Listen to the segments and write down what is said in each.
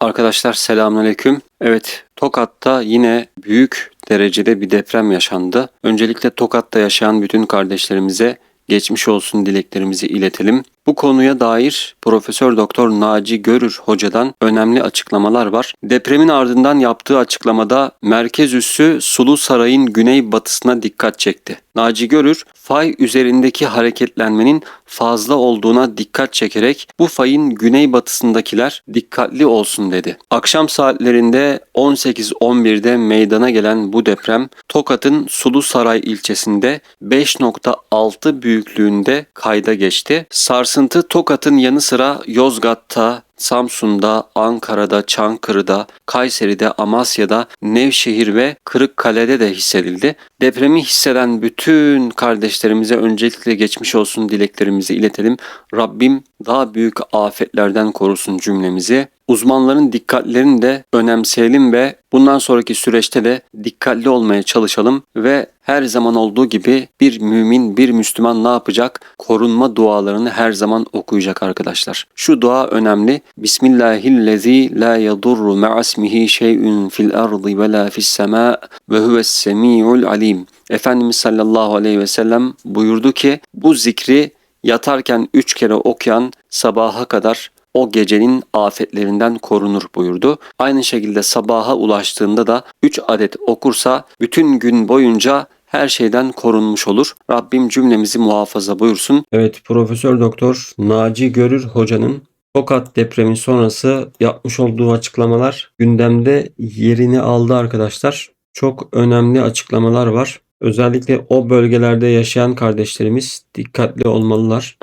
Arkadaşlar selamünaleyküm. Evet, Tokat'ta yine büyük derecede bir deprem yaşandı. Öncelikle Tokat'ta yaşayan bütün kardeşlerimize geçmiş olsun dileklerimizi iletelim. Bu konuya dair Profesör Doktor Naci Görür hocadan önemli açıklamalar var. Depremin ardından yaptığı açıklamada merkez üssü Sulu Saray'ın güneybatısına dikkat çekti. Naci Görür, fay üzerindeki hareketlenmenin fazla olduğuna dikkat çekerek bu fayın güneybatısındakiler dikkatli olsun dedi. Akşam saatlerinde 18.11'de meydana gelen bu deprem Tokat'ın Sulu Saray ilçesinde 5.6 büyüklüğünde kayda geçti. Sarsıntı Tokat'ın yanı sıra Yozgat'ta, Samsun'da, Ankara'da, Çankırı'da, Kayseri'de, Amasya'da, Nevşehir ve Kırıkkale'de de hissedildi. Depremi hisseden bütün kardeşlerimize öncelikle geçmiş olsun dileklerimizi iletelim. Rabbim daha büyük afetlerden korusun cümlemizi. Uzmanların dikkatlerini de önemseyelim ve bundan sonraki süreçte de dikkatli olmaya çalışalım ve her zaman olduğu gibi bir mümin, bir Müslüman ne yapacak? Korunma dualarını her zaman okuyacak arkadaşlar. Şu dua önemli. Bismillahillezî la yadurru ma'asmihi şey'ün fil ardı ve la fis semâ ve huves semî'ul alim. Efendimiz sallallahu aleyhi ve sellem buyurdu ki bu zikri yatarken üç kere okuyan sabaha kadar o gecenin afetlerinden korunur buyurdu. Aynı şekilde sabaha ulaştığında da 3 adet okursa bütün gün boyunca her şeyden korunmuş olur. Rabbim cümlemizi muhafaza buyursun. Evet Profesör Doktor Naci Görür hocanın Tokat depremi sonrası yapmış olduğu açıklamalar gündemde yerini aldı arkadaşlar. Çok önemli açıklamalar var. Özellikle o bölgelerde yaşayan kardeşlerimiz dikkatli olmalılar.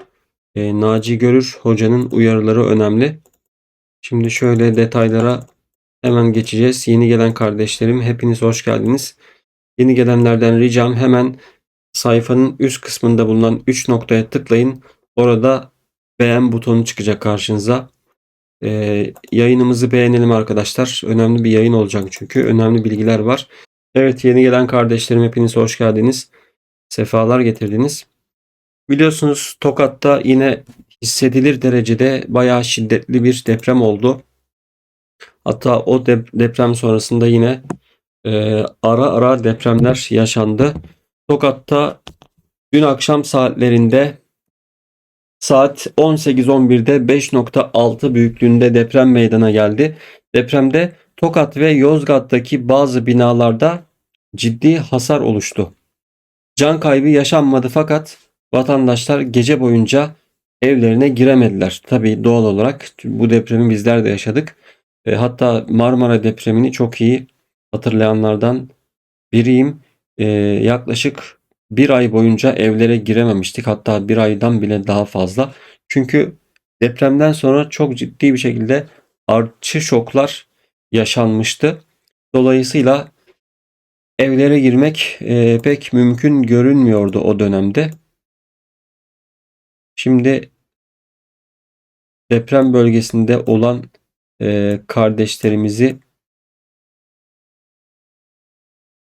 E, Naci Görür hocanın uyarıları önemli. Şimdi şöyle detaylara hemen geçeceğiz. Yeni gelen kardeşlerim hepiniz hoş geldiniz. Yeni gelenlerden ricam hemen sayfanın üst kısmında bulunan 3 noktaya tıklayın. Orada beğen butonu çıkacak karşınıza. Ee, yayınımızı beğenelim arkadaşlar. Önemli bir yayın olacak çünkü. Önemli bilgiler var. Evet yeni gelen kardeşlerim hepiniz hoş geldiniz. Sefalar getirdiniz. Biliyorsunuz Tokat'ta yine hissedilir derecede bayağı şiddetli bir deprem oldu. Hatta o dep- deprem sonrasında yine e, ara ara depremler yaşandı. Tokat'ta dün akşam saatlerinde saat 18.11'de 5.6 büyüklüğünde deprem meydana geldi. Depremde Tokat ve Yozgat'taki bazı binalarda ciddi hasar oluştu. Can kaybı yaşanmadı fakat vatandaşlar gece boyunca evlerine giremediler. Tabii doğal olarak bu depremi bizler de yaşadık. E, hatta Marmara depremini çok iyi hatırlayanlardan biriyim. E, yaklaşık bir ay boyunca evlere girememiştik. Hatta bir aydan bile daha fazla. Çünkü depremden sonra çok ciddi bir şekilde artçı şoklar yaşanmıştı. Dolayısıyla evlere girmek e, pek mümkün görünmüyordu o dönemde. Şimdi deprem bölgesinde olan e, kardeşlerimizi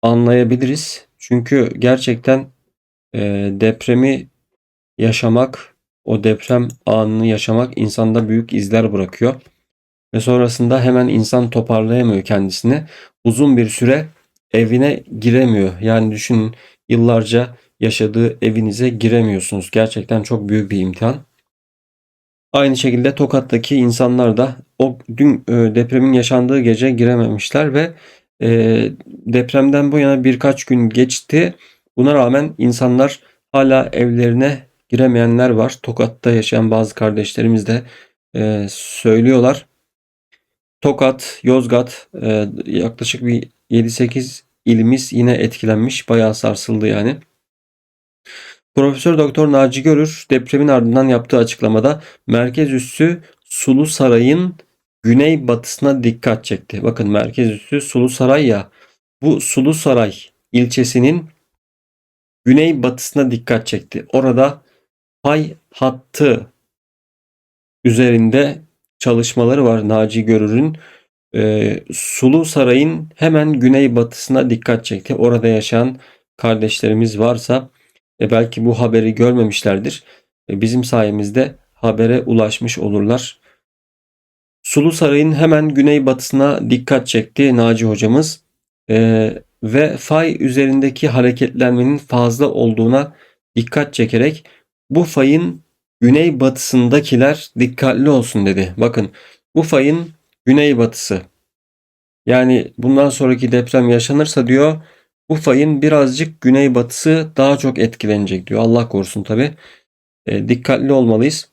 anlayabiliriz. Çünkü gerçekten e, depremi yaşamak, o deprem anını yaşamak insanda büyük izler bırakıyor. Ve sonrasında hemen insan toparlayamıyor kendisini. Uzun bir süre evine giremiyor. Yani düşünün yıllarca yaşadığı evinize giremiyorsunuz. Gerçekten çok büyük bir imtihan. Aynı şekilde Tokat'taki insanlar da o dün e, depremin yaşandığı gece girememişler ve e, depremden bu yana birkaç gün geçti. Buna rağmen insanlar hala evlerine giremeyenler var. Tokat'ta yaşayan bazı kardeşlerimiz de e, söylüyorlar. Tokat, Yozgat e, yaklaşık bir 7-8 ilimiz yine etkilenmiş. Bayağı sarsıldı yani. Profesör Doktor Naci Görür depremin ardından yaptığı açıklamada merkez üssü Sulu Saray'ın güney batısına dikkat çekti. Bakın merkez üssü Sulu Saray ya. Bu Sulu Saray ilçesinin güney batısına dikkat çekti. Orada pay hattı üzerinde çalışmaları var Naci Görür'ün. Ee, Sulu Saray'ın hemen güney batısına dikkat çekti. Orada yaşayan kardeşlerimiz varsa e, belki bu haberi görmemişlerdir. E, bizim sayemizde habere ulaşmış olurlar. Sulu Saray'ın hemen güneybatısına dikkat çekti Naci hocamız Ee, ve fay üzerindeki hareketlenmenin fazla olduğuna dikkat çekerek bu fayın güneybatısındakiler dikkatli olsun dedi. Bakın bu fayın güneybatısı yani bundan sonraki deprem yaşanırsa diyor bu fayın birazcık güneybatısı daha çok etkilenecek diyor. Allah korusun tabi. E, dikkatli olmalıyız.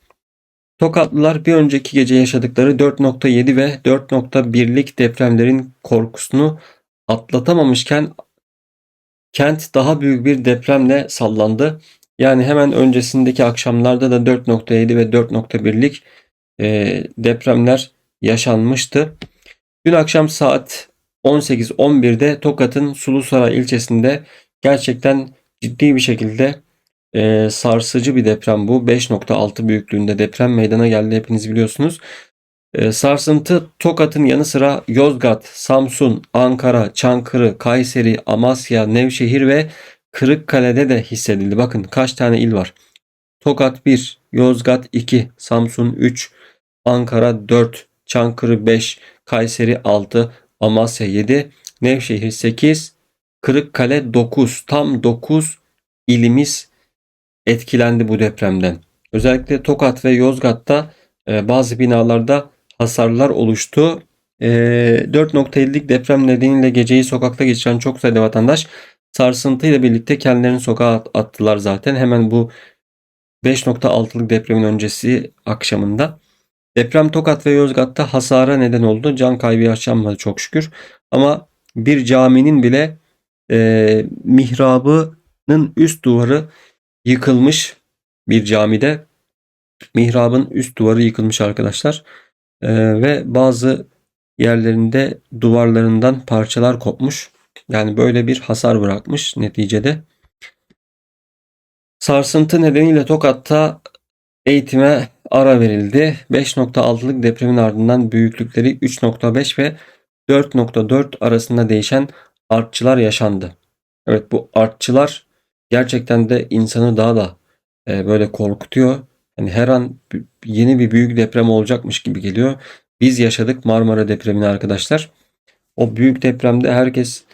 Tokatlılar bir önceki gece yaşadıkları 4.7 ve 4.1'lik depremlerin korkusunu atlatamamışken kent daha büyük bir depremle sallandı. Yani hemen öncesindeki akşamlarda da 4.7 ve 4.1'lik e, depremler yaşanmıştı. Dün akşam saat 18-11'de Tokat'ın Sulusaray ilçesinde gerçekten ciddi bir şekilde e, sarsıcı bir deprem bu. 5.6 büyüklüğünde deprem meydana geldi hepiniz biliyorsunuz. E, sarsıntı Tokat'ın yanı sıra Yozgat, Samsun, Ankara, Çankırı, Kayseri, Amasya, Nevşehir ve Kırıkkale'de de hissedildi. Bakın kaç tane il var. Tokat 1, Yozgat 2, Samsun 3, Ankara 4, Çankırı 5, Kayseri 6, Amasya 7, Nevşehir 8, Kırıkkale 9. Tam 9 ilimiz etkilendi bu depremden. Özellikle Tokat ve Yozgat'ta e, bazı binalarda hasarlar oluştu. E, 4.50'lik deprem nedeniyle geceyi sokakta geçiren çok sayıda vatandaş sarsıntıyla birlikte kendilerini sokağa attılar zaten. Hemen bu 5.6'lık depremin öncesi akşamında. Deprem Tokat ve Yozgat'ta hasara neden oldu. Can kaybı yaşanmadı çok şükür. Ama bir caminin bile e, mihrabının üst duvarı yıkılmış bir camide. Mihrabın üst duvarı yıkılmış arkadaşlar. E, ve bazı yerlerinde duvarlarından parçalar kopmuş. Yani böyle bir hasar bırakmış neticede. Sarsıntı nedeniyle Tokat'ta eğitime ara verildi. 5.6'lık depremin ardından büyüklükleri 3.5 ve 4.4 arasında değişen artçılar yaşandı. Evet bu artçılar gerçekten de insanı daha da e, böyle korkutuyor. Yani her an yeni bir büyük deprem olacakmış gibi geliyor. Biz yaşadık Marmara depremini arkadaşlar. O büyük depremde herkes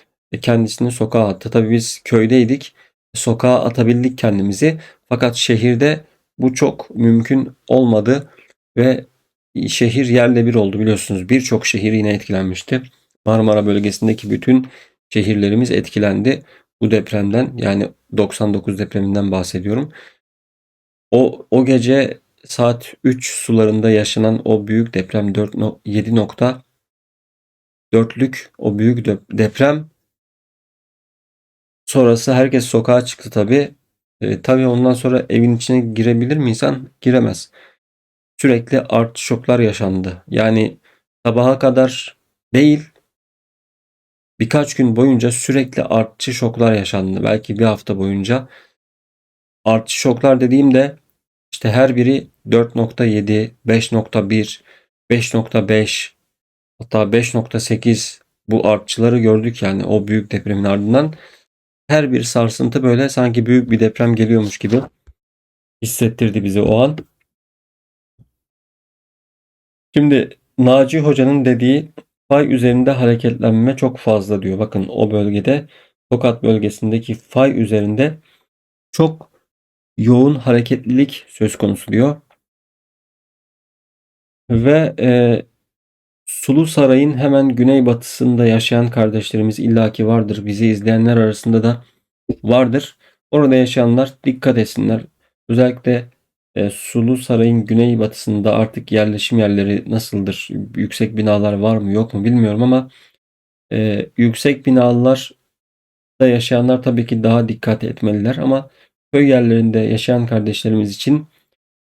kendisini sokağa attı. Tabii biz köydeydik. Sokağa atabildik kendimizi. Fakat şehirde bu çok mümkün olmadı ve şehir yerle bir oldu biliyorsunuz. Birçok şehir yine etkilenmişti. Marmara bölgesindeki bütün şehirlerimiz etkilendi bu depremden. Yani 99 depreminden bahsediyorum. O, o gece saat 3 sularında yaşanan o büyük deprem 4, 7.4'lük o büyük deprem sonrası herkes sokağa çıktı tabi. E, tabii ondan sonra evin içine girebilir mi insan? Giremez. Sürekli art şoklar yaşandı. Yani sabaha kadar değil birkaç gün boyunca sürekli artçı şoklar yaşandı. Belki bir hafta boyunca. Artçı şoklar dediğimde işte her biri 4.7, 5.1, 5.5 hatta 5.8 bu artçıları gördük yani o büyük depremin ardından her bir sarsıntı böyle sanki büyük bir deprem geliyormuş gibi hissettirdi bizi o an. Şimdi Naci Hoca'nın dediği fay üzerinde hareketlenme çok fazla diyor. Bakın o bölgede Tokat bölgesindeki fay üzerinde çok yoğun hareketlilik söz konusu diyor. Ve e, Sulu Saray'ın hemen güneybatısında yaşayan kardeşlerimiz illaki vardır. Bizi izleyenler arasında da vardır. Orada yaşayanlar dikkat etsinler. Özellikle e, Sulu Saray'ın güneybatısında artık yerleşim yerleri nasıldır? Yüksek binalar var mı yok mu bilmiyorum ama e, yüksek binalar da yaşayanlar tabii ki daha dikkat etmeliler ama köy yerlerinde yaşayan kardeşlerimiz için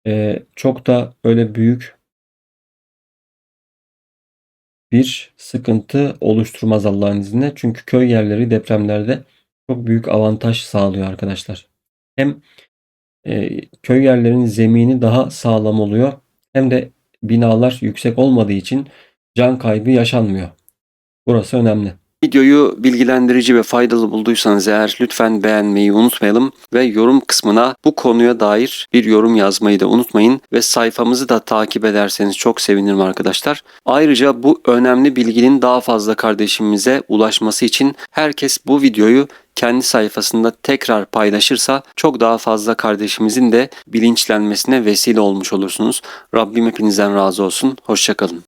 e, çok da öyle büyük bir sıkıntı oluşturmaz Allah'ın izniyle. Çünkü köy yerleri depremlerde çok büyük avantaj sağlıyor arkadaşlar. Hem e, köy yerlerinin zemini daha sağlam oluyor hem de binalar yüksek olmadığı için can kaybı yaşanmıyor. Burası önemli. Videoyu bilgilendirici ve faydalı bulduysanız eğer lütfen beğenmeyi unutmayalım ve yorum kısmına bu konuya dair bir yorum yazmayı da unutmayın ve sayfamızı da takip ederseniz çok sevinirim arkadaşlar. Ayrıca bu önemli bilginin daha fazla kardeşimize ulaşması için herkes bu videoyu kendi sayfasında tekrar paylaşırsa çok daha fazla kardeşimizin de bilinçlenmesine vesile olmuş olursunuz. Rabbim hepinizden razı olsun. Hoşçakalın.